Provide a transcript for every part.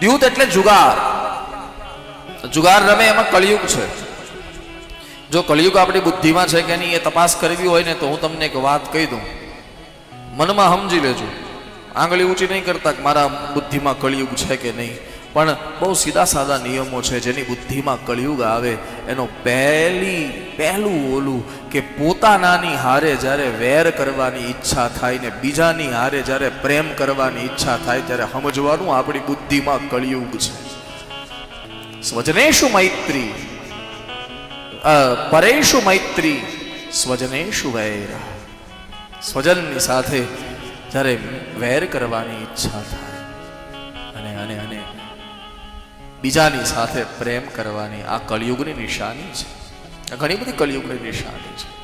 દ્યુત એટલે જુગાર. જુગાર રમે એમાં કળિયુગ છે. જો કળિયુગ આપણી બુદ્ધિમાં છે કે નહીં, એ તપાસ કરવી હોય ને તો હું તમને એક વાત કહી દઉં. મનમાં સમજી લેજો. આંગળી ઊંચી નહીં કરતા કે મારા બુદ્ધિમાં કળિયુગ છે કે નહીં. પણ બહુ સીધા સાદા નિયમો છે, જેની બુદ્ધિમાં કળિયુગ આવે, એનો પહેલી, પહેલું ઓલું કે પોતાનાની હારે જ્યારે વેર કરવાની ઈચ્છા થાય ને બીજાની હારે જ્યારે પ્રેમ કરવાની ઈચ્છા થાય, ત્યારે સમજવાનું આપણી બુદ્ધિમાં કળિયુગ છે. સ્વજનેશુ મૈત્રી પરેશુ મૈત્રી, સ્વજનેશુ વૈર. સ્વજનની સાથે જ્યારે વેર કરવાની ઈચ્છા થાય, અને અને અને બીજાની સાથે પ્રેમ કરવાની આ કળિયુગની નિશાની છે. ઘણી બધી કળિયુગની નિશાની છે.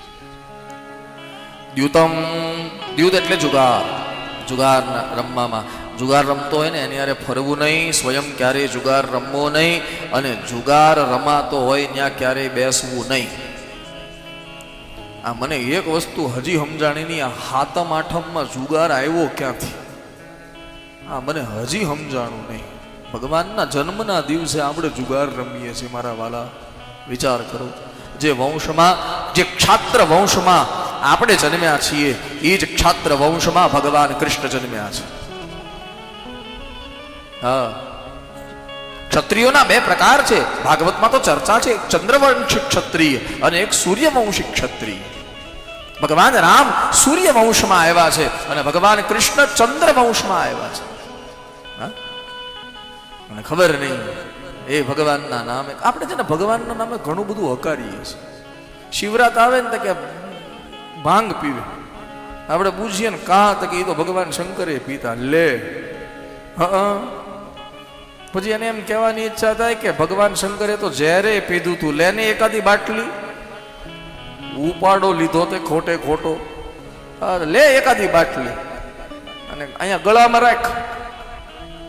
દ્યુતમ, દ્યુત એટલે જુગાર. જુગાર રમવામાં. જુગાર રમતો હોય ને, એની હારે ફરવું નહીં, સ્વયં ક્યારેય જુગાર રમવો નહીં, અને જુગાર રમાતો હોય ત્યાં ક્યારેય બેસવું નહીં. આ મને એક વસ્તુ હજી સમજાણી નહીં આ હાતમ આઠમમાં જુગાર આવ્યો ક્યાંથી? આ મને હજી સમજાણું નહીં. ભગવાનના જન્મના દિવસે આપણે જુગાર રમીએ છીએ, મારા વાલા. વિચાર કરો. જે વંશમાં, જે ક્ષાત્ર વંશમાં આપણે જન્મ્યા છીએ, એ જ ક્ષાત્ર વંશમાં ભગવાન કૃષ્ણ જન્મ્યા છે. હા. ક્ષત્રિયોના બે પ્રકાર છે. ભાગવતમાં તો ચર્ચા છે, એક ચંદ્રવંશી ક્ષત્રિય અને એક સૂર્યવંશી ક્ષત્રિય. ભગવાન રામ સૂર્યવંશમાં આવ્યા છે અને ભગવાન કૃષ્ણ ચંદ્રવંશમાં આવ્યા છે. હા? મને ખબર નહીં. એ ભગવાનના નામે. આપણે છે ને ભગવાનના નામે ઘણું બધું હકારીએ છીએ. શિવરાત આવે ને તો કે ભાંગ પીવે. આપણે પૂછીએ ને કા તો કે એ તો ભગવાન શંકરે પીતા. લે. હા પછી એને એમ કહેવાની ઈચ્છા થાય કે ભગવાન શંકરે તો ઝેરે પીધું તું. લેને એકાદી બાટલી. ઉપાડો લીધો તે ખોટે ખોટો. લે એકાદી બાટલી. અને અહીંયા ગળામાં રાખ.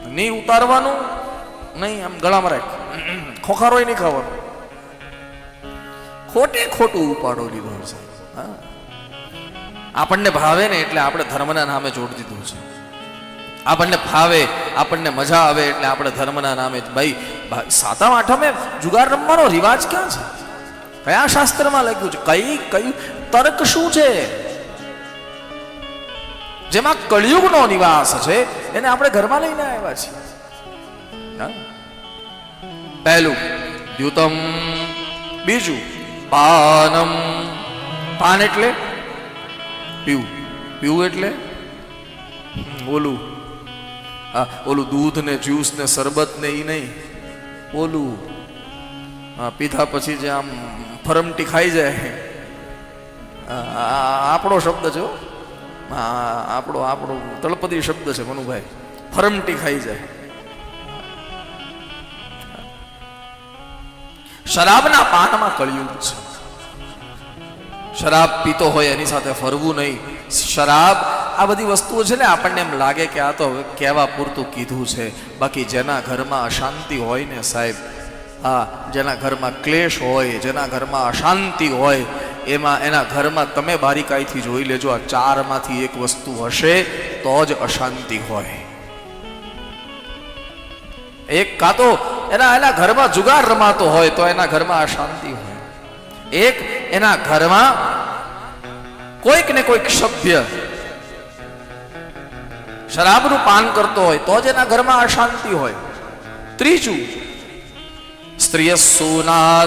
નહીં ઉતારવાનું. નહીં, આમ ગળામાં રાખ. ખોખારોય નહીં ખાવાનો. ખોટે ખોટું ઉપાડો લીધો છે. આપણને ભાવે ને એટલે આપણે ધર્મના નામે જોડી દીધું છે. આપણને ફાવે આપણને મજા આવે એટલે આપણે ધર્મના નામે ભાઈ સાતમ, આઠમે જુગાર રમવાનો રિવાજ ક્યાં છે? કયા શાસ્ત્રમાં લખ્યું છે? કઈ કઈ તર્ક શું છે? જેમાં કળિયુગનો નિવાસ છે, એને આપણે ઘરમાં લઈને આવ્યા છીએ? પહેલું, દ્યુતમ. બીજું, પાનમ. પાન એટલે? પીવું. પીવું એટલે? ઓલું. હા, ઓલું દૂધ ને જ્યુસ ને શરબત ને એ નહીં. ઓલું. હા, પીધા પછી જે આમ ફરમટી ખાઈ જાય. આપણો શબ્દ છે હો. આપણો આપણો તળપદી શબ્દ છે મનુભાઈ. ફરમટી ખાઈ જાય. શરાબના પાનમાં કળિયુગ છે. શરાબ પીતો હોય એની સાથે ફરવું નહીં. શરાબ આ બધી વસ્તુઓ છે ને આપણને એમ લાગે કે આ તો હવે કહેવા પૂરતું કીધું છે. બાકી જેના ઘરમાં અશાંતિ હોય ને સાહેબ, હા, જેના ઘરમાં ક્લેશ હોય, જેના ઘરમાં અશાંતિ હોય, એમાં એના ઘરમાં તમે બારીકાઈથી જોઈ લેજો, આ ચારમાંથી એક વસ્તુ હશે તો જ અશાંતિ હોય. એક કાં તો એના એના ઘરમાં જુગાર રમાતો હોય તો એના ઘરમાં અશાંતિ હોય. એક એના ઘરમાં કોઈક ને કોઈક સભ્ય શરાબનું પાન કરતો હોય તો જ એના ઘરમાં અશાંતિ હોય. ત્રીજું, સ્ત્રીય સોના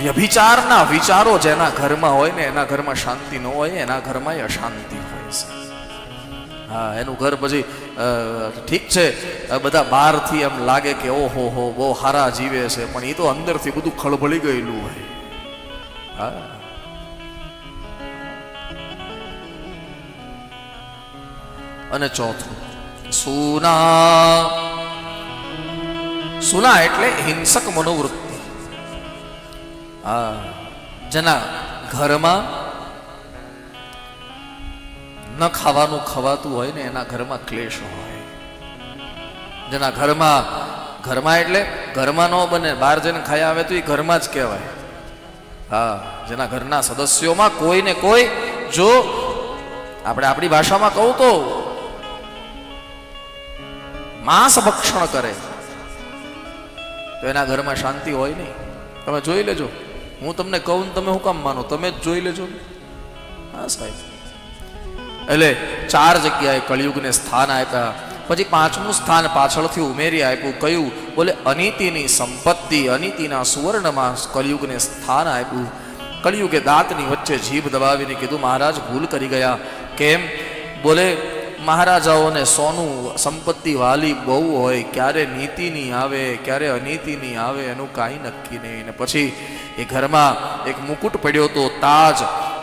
વ્યભિચારના વિચારો જેના ઘરમાં હોય ને એના ઘરમાં શાંતિ ન હોય, એના ઘરમાં અશાંતિ. હોય હા, એનું ઘર પછી ઠીક છે. બધા બહારથી એમ લાગે કે ઓહો હો, બહુ હારા જીવે છે. પણ એ તો અંદરથી બધું ખળભળી ગયેલું હોય. હા. અને ચોથું, સુના. સુના એટલે હિંસક મનોવૃત્તિ. હા. જેના ઘરમાં ન ખાવાનું ખવાતું હોય ને એના ઘરમાં ક્લેશ હોય. જેના ઘરમાં ઘરમાં એટલે ઘરમાં ન બને, બહાર જઈને ખાઈ આવે તો એ ઘરમાં જ કહેવાય. હા, જેના ઘરના સદસ્યોમાં કોઈ ને કોઈ, જો આપણે આપણી ભાષામાં કહું તો માંસ ભક્ષણ કરે, તો એના ઘરમાં શાંતિ હોય નહીં. તમે જોઈ લેજો. હું તમને કહું તમે હું કામ માનો? તમે જ જોઈ લેજો હા, સાહેબ. એટલે ચાર જગ્યાએ કળિયુગને સ્થાન આપ્યા. પછી પાંચમું સ્થાન પાછળથી ઉમેરી આપ્યું કયું બોલે, અનીતિની સંપત્તિ, અનીતિના સુવર્ણમાં કળિયુગને સ્થાન આપ્યું. કળિયુગે દાંતની વચ્ચે જીભ દબાવીને કીધું, મહારાજ, ભૂલ કરી ગયા. કેમ? બોલે, મહારાજાઓને સોનું સંપત્તિ વાલી બહુ હોય, ક્યારે નીતિની આવે, ક્યારે અનીતિની આવે, એનું કાંઈ નક્કી નહીં. ને પછી એ ઘરમાં એક મુકુટ પડ્યો તો તાજ,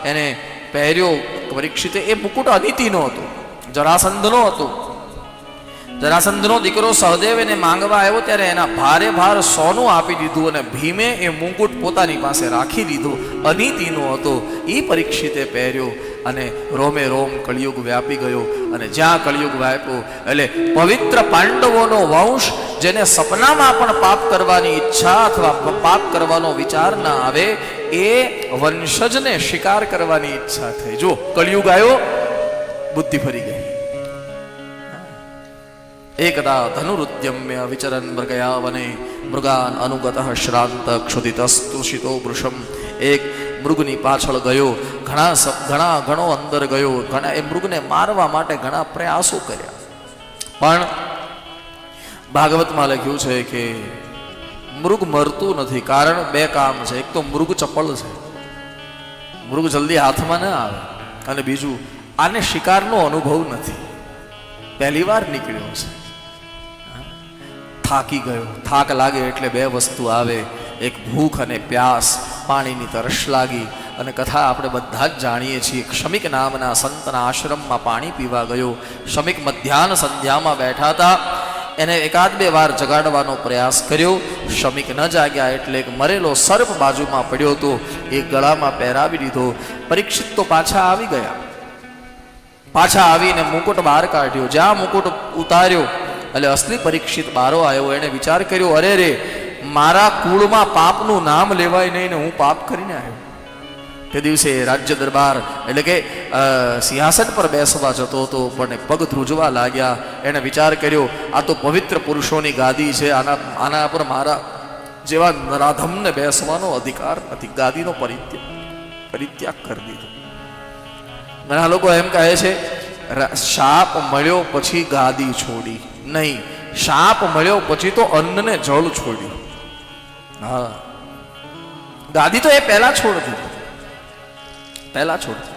એને પહેર્યો, પરીક્ષિતે એ મુકુટ અનિતિનો હતો, જરાસંધનો હતો. જરાસંધનો દીકરો સહદેવ એને માંગવા આવ્યો ત્યારે એના ભારે ભાર સોનું આપી દીધું અને ભીમે એ મુકુટ પોતાની પાસે રાખી દીધું. અનિતિનો હતો એ પરીક્ષિતે પહેર્યો. અને રોમે રોમ કળિયુગ વ્યાપી ગયો અને જ્યાં કળિયુગ વ્યાપ્યો, એટલે પવિત્ર પાંડવોનો વંશ જેને સપનામાં પણ પાપ કરવાની ઈચ્છા અથવા પાપ કરવાનો વિચાર ના આવે, એ વંશજને શિકાર કરવાની ઈચ્છા થઈ. જો કળિયુગ આવ્યો, બુદ્ધિ ફરી ગઈ. એકદા ધનુરુદ્યમ્ય વિચરન મૃગયા વને મૃગાન અનુગત શ્રાંત ક્ષુદિતસ્તુષિતો વૃષમ. એક મૃગની પાછળ ગયો. ઘણા ઘણા ઘણો અંદર ગયો. ઘણા એ મૃગને મારવા માટે ઘણા પ્રયાસો કર્યા. પણ ભાગવતમાં લખ્યું છે કે મૃગ મરતું નથી. કારણ બે કામ છે. એક તો મૃગ ચપળ છે. મૃગ જલ્દી હાથમાં ના આવે. અને બીજું, આને શિકારનો અનુભવ નથી. પહેલી વાર નીકળ્યો છે. થાકી ગયો. થાક લાગે એટલે બે વસ્તુ આવે. એક ભૂખ અને પ્યાસ. પાણીની તરસ લાગી અને કથા આપણે બધા જ જાણીએ છીએ. શમિક નામના સંતના આશ્રમમાં પાણી પીવા ગયો. શમિક મધ્યાહન સંધ્યામાં બેઠા હતા. એને એકાદ બે વાર જગાડવાનો પ્રયાસ કર્યો. શમિક ન જાગ્યા એટલે એક મરેલો સર્પ બાજુમાં પડ્યો હતો. એ ગળામાં પહેરાવી દીધો. પરીક્ષિત તો પાછા આવી ગયા. પાછા આવીને મુકુટ બહાર કાઢ્યો. જ્યાં મુકુટ ઉતાર્યો, એટલે અસલી પરીક્ષિત બારો આવ્યો. એણે વિચાર કર્યો, અરે રે મારા કુળમાં પાપનું નામ લેવાય નહીં ને હું પાપ કરીને આવ્યો. તે દિવસે રાજ્ય દરબાર એટલે કે સિંહાસન પર બેસવા જતો હતો, પણ પગ ધ્રુજવા લાગ્યા. એણે વિચાર કર્યો, આ તો પવિત્ર પુરુષોની ગાદી છે, આના આના પર મારા જેવા નરાધમને બેસવાનો અધિકાર નથી. ગાદીનો પરિત્યાગ પરિત્યાગ કરી દીધો. ઘણા લોકો એમ કહે છે શાપ મળ્યો પછી ગાદી છોડી. નહીં, શાપ મળ્યો પછી તો અન્નને જળ છોડ્યું. હા ગાદી તો એ પહેલા છોડ દીધી પહેલા છોડ.